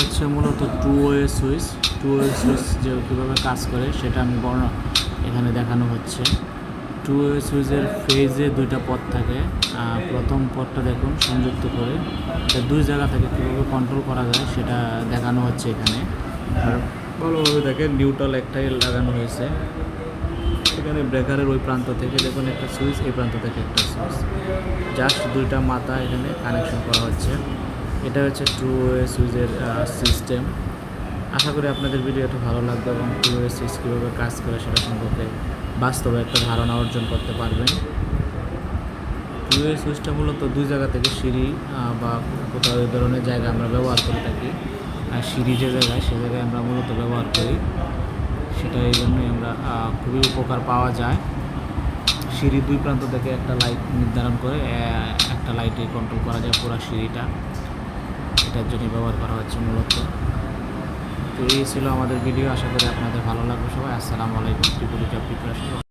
হচ্ছে মূলত two way switch two way switch যে কীভাবে কাজ করে সেটা আমি বর্ণ এখানে দেখানো হচ্ছে। টু ওয়ে সুইচের ফেজে দুইটা পথ থাকে। প্রথম পথটা দেখুন, সংযুক্ত করে। এটা দুই জায়গা থেকে কীভাবে কন্ট্রোল করা যায় সেটা দেখানো হচ্ছে এখানে। আর ভালোভাবে দেখেন নিউট্রাল একটাই লাগানো হয়েছে। এখানে ব্রেকারের ওই প্রান্ত থেকে দেখুন একটা সুইচ এই প্রান্ত থেকে একটা সুইচ জাস্ট দুইটা মাথা এখানে কানেকশন করা হচ্ছে। এটা হচ্ছে টু ওয়ে সুইচের সিস্টেম আশা করি আপনাদের ভিডিওটা ভালো লাগবে এবং টু ওয়ে সুইচ কীভাবে কাজ করে সেটা সম্পর্কে বাস্তবে একটা ধারণা অর্জন করতে পারবেন। টু ওয়ে সুইচটা মূলত দুই জায়গা থেকে সিঁড়ি বা কোথাও এই ধরনের জায়গা আমরা ব্যবহার করে থাকি। আর সিঁড়ি যে জায়গায়, সে জায়গায় আমরা মূলত ব্যবহার করি। সেটা এই জন্যই আমরা খুবই উপকার পাওয়া যায়। সিঁড়ির দুই প্রান্ত থেকে একটা লাইট নির্ধারণ করে একটা লাইটে কন্ট্রোল করা যায় পুরো সিঁড়িটা। এটার জন্য ব্যবহার করা হচ্ছে মূলত। তো এই ছিল আমাদের ভিডিও আশা করি আপনাদের ভালো লাগবে সবাই। আসসালামু আলাইকুম। ত্রিপুরিটা প্রিপারেশন